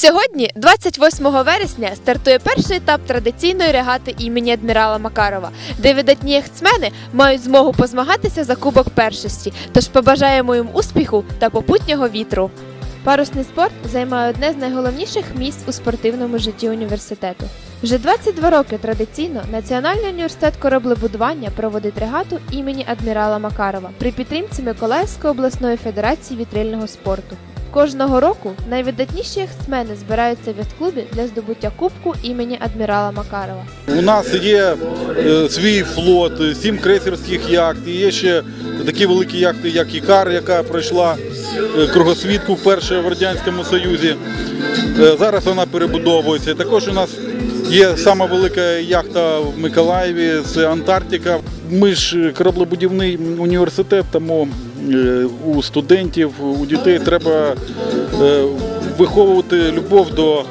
Сьогодні, 28 вересня, стартує перший етап традиційної регати імені адмірала Макарова, де видатні яхтсмени мають змогу позмагатися за кубок першості. Тож побажаємо їм успіху та попутнього вітру. Парусний спорт займає одне з найголовніших місць у спортивному житті університету. Вже 22 роки традиційно Національний університет кораблебудування проводить регату імені адмірала Макарова при підтримці Миколаївської обласної федерації вітрильного спорту. Кожного року найвидатніші яхтсмени збираються в яхт-клубі для здобуття кубку імені адмірала Макарова. У нас є е, свій флот, е, сім крейсерських яхт. І є ще такі великі яхти, як Ікар, яка пройшла е, кругосвітку вперше в Радянському Союзі. Зараз вона перебудовується. Також у нас є сама велика яхта в Миколаєві, це Антарктика. Ми ж кораблебудівний університет, тому у студентів, у дітей треба е, виховувати любов до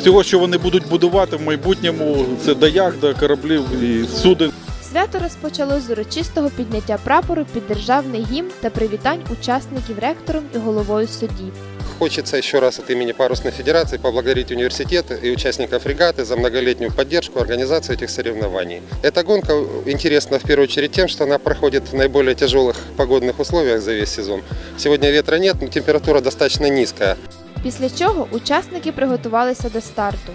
всього, що вони будуть будувати в майбутньому, це до яхт, до кораблів і суден. Свято розпочалось з урочистого підняття прапору під державний гімн та привітань учасників ректором і головою судді. Хочется еще раз от имени Парусной Федерации поблагодарить университет и участников фрегаты за многолетнюю поддержку организации этих соревнований. Эта гонка интересна в первую очередь тем, что она проходит в наиболее тяжелых погодных условиях за весь сезон. Сегодня ветра нет, но температура достаточно низкая. Після чого учасники приготувалися до старту.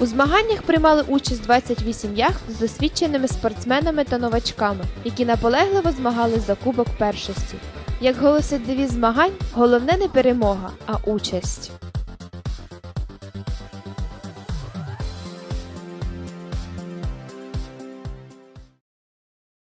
У змаганнях приймали участь 28 яхт з досвідченими спортсменами та новачками, які наполегливо змагались за кубок першості. Як голосить девіз змагань, головне не перемога, а участь.